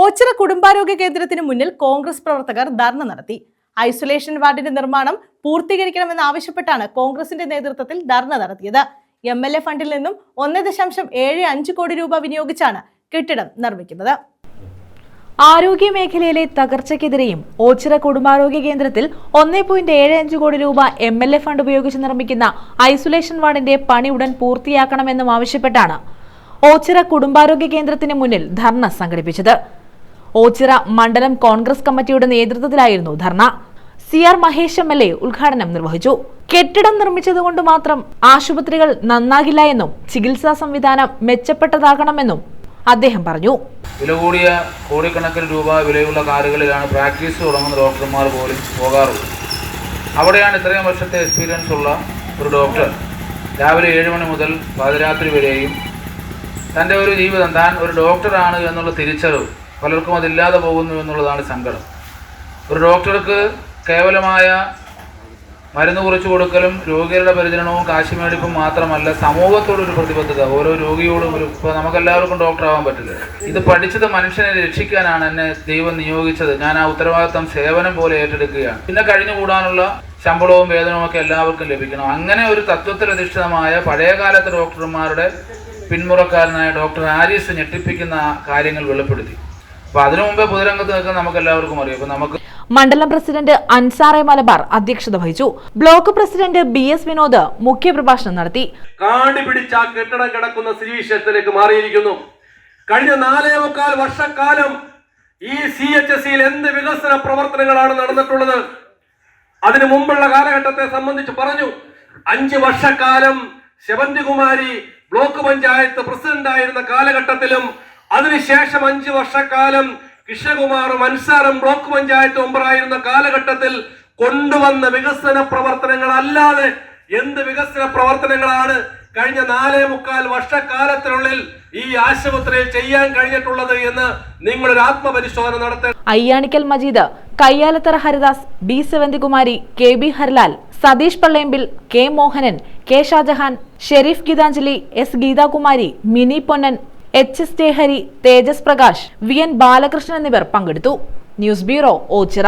ഓച്ചിറ കുടുംബാരോഗ്യ കേന്ദ്രത്തിന് മുന്നിൽ കോൺഗ്രസ് പ്രവർത്തകർ ധർണ നടത്തി. ഐസൊലേഷൻ വാർഡിന്റെ നിർമ്മാണം പൂർത്തീകരിക്കണമെന്ന് ആവശ്യപ്പെട്ടാണ് കോൺഗ്രസിന്റെ നേതൃത്വത്തിൽ ധർണ നടത്തിയത്. എം എൽ എ ഫണ്ടിൽ നിന്നും ഒന്ന് ദശാംശം ഏഴ് അഞ്ച് കോടി രൂപ വിനിയോഗിച്ചാണ് കെട്ടിടം നിർമ്മിക്കുന്നത്. ആരോഗ്യ മേഖലയിലെ തകർച്ചയ്ക്കെതിരെയും ഓച്ചിറ കുടുംബാരോഗ്യ കേന്ദ്രത്തിൽ ഒന്നേ പോയിന്റ് ഏഴ് അഞ്ച് കോടി രൂപ എം എൽ എ ഫണ്ട് ഉപയോഗിച്ച് നിർമ്മിക്കുന്ന ഐസൊലേഷൻ വാർഡിന്റെ പണി ഉടൻ പൂർത്തിയാക്കണമെന്നും ആവശ്യപ്പെട്ടാണ് ഓച്ചിറ കുടുംബാരോഗ്യ കേന്ദ്രത്തിന് മുന്നിൽ ധർണ സംഘടിപ്പിച്ചത്. ഓച്ചിറ മണ്ഡലം കോൺഗ്രസ് കമ്മിറ്റിയുടെ നേതൃത്വത്തിലായിരുന്നു ധർണ. C R Mahesh M L A ഉദ്ഘാടനം നിർവഹിച്ചു. കെട്ടിടം നിർമ്മിച്ചതുകൊണ്ട് മാത്രം ആശുപത്രികൾ നന്നാകില്ല എന്നും ചികിത്സാ സംവിധാനം മെച്ചപ്പെട്ടതാകണമെന്നും അദ്ദേഹം പറഞ്ഞു. വില കൂടിയ കോടിക്കണക്കിന് രൂപ വിലയുള്ള കാറുകളിലാണ് പ്രാക്ടീസ് തുടങ്ങുന്ന ഡോക്ടർമാർ പോലും പോകാറുള്ളത്. അവിടെയാണ് ഇത്രയും വർഷത്തെ എക്സ്പീരിയൻസ് ഉള്ള ഒരു ഡോക്ടർ. രാവിലെ ഏഴ് മണി മുതൽ പാതിരാത്രി വരെയും തന്റെ ഒരു ജീവിതം താൻ ഒരു ഡോക്ടറാണ് എന്നുള്ള തിരിച്ചറിവ് പലർക്കും അതില്ലാതെ പോകുന്നു എന്നുള്ളതാണ് സങ്കടം. ഒരു ഡോക്ടർക്ക് കേവലമായ മരുന്ന് കുറിച്ച് കൊടുക്കലും രോഗികളുടെ പരിചരണവും കാശ് മേടിപ്പും മാത്രമല്ല സമൂഹത്തോടൊരു പ്രതിബദ്ധത ഓരോ രോഗിയോടും ഒരു ഇപ്പോൾ നമുക്കെല്ലാവർക്കും ഡോക്ടർ ആവാൻ പറ്റില്ല. ഇത് പഠിച്ചത് മനുഷ്യനെ രക്ഷിക്കാനാണ് എന്നെ ദൈവം നിയോഗിച്ചത്. ഞാൻ ആ ഉത്തരവാദിത്തം സേവനം പോലെ ഏറ്റെടുക്കുകയാണ്. പിന്നെ കഴിഞ്ഞുകൂടാനുള്ള ശമ്പളവും വേതനവും ഒക്കെ എല്ലാവർക്കും ലഭിക്കണം. അങ്ങനെ ഒരു തത്വത്തിൽ അധിഷ്ഠിതമായ പഴയകാലത്തെ ഡോക്ടർമാരുടെ പിന്മുറക്കാരനായ ഡോക്ടർ ആരീസ് ഞെട്ടിപ്പിക്കുന്ന കാര്യങ്ങൾ വെളിപ്പെടുത്തി. അപ്പോൾ അതിനു മുമ്പേ പൊതുരംഗത്ത് നിൽക്കുന്ന നമുക്ക് എല്ലാവർക്കും അറിയാം. അപ്പോൾ നമുക്ക് മണ്ഡലം പ്രസിഡന്റ് അൻസാറെ മലബാർ അധ്യക്ഷത വഹിച്ചു. Block president B S Vinod മുഖ്യപ്രഭാഷണം നടത്തി. കാണ്ടി പിടിച്ച കെട്ടിടം കിടക്കുന്ന സ്ഥിതിവിശേഷത്തിലേക്ക് മാറിയിരിക്കുന്നു. കഴിഞ്ഞ നാലേ മുക്കാൽ വർഷക്കാലം ഈ സി എച്ച് എസ് സിയിൽ എന്ത് വികസന പ്രവർത്തനങ്ങളാണ് നടന്നിട്ടുള്ളത്? അതിനു മുമ്പുള്ള കാലഘട്ടത്തെ സംബന്ധിച്ച് പറഞ്ഞു. അഞ്ച് വർഷക്കാലം ശബന്തികുമാരി ബ്ലോക്ക് പഞ്ചായത്ത് പ്രസിഡന്റ് ആയിരുന്ന കാലഘട്ടത്തിലും അതിനുശേഷം അഞ്ചു വർഷക്കാലം കൃഷ്ണകുമാറും അൻസാറും ബ്ലോക്ക് പഞ്ചായത്ത് മെമ്പറായിരുന്ന കാലഘട്ടത്തിൽ കൊണ്ടുവന്ന വികസന പ്രവർത്തനങ്ങൾ അല്ലാതെ എന്ത് വികസന പ്രവർത്തനങ്ങളാണ് കഴിഞ്ഞ നാലേ മുക്കാൽ വർഷക്കാലത്തിനുള്ളിൽ ഈ ആശുപത്രിയിൽ ചെയ്യാൻ കഴിഞ്ഞിട്ടുള്ളത് എന്ന് നിങ്ങളൊരു ആത്മപരിശോധന നടത്ത Ayyanikkal Majeed Kayyalathara Haridas B Sevanthikumari K B Harlal Satheesh Pallempil K Mohanan K Shajahan Shereef Geethanjali S Geethakumari Mini Ponnan H S Jayahari Thejas Prakash V N Balakrishnan എന്നിവർ പങ്കെടുത്തു. News bureau Ochira.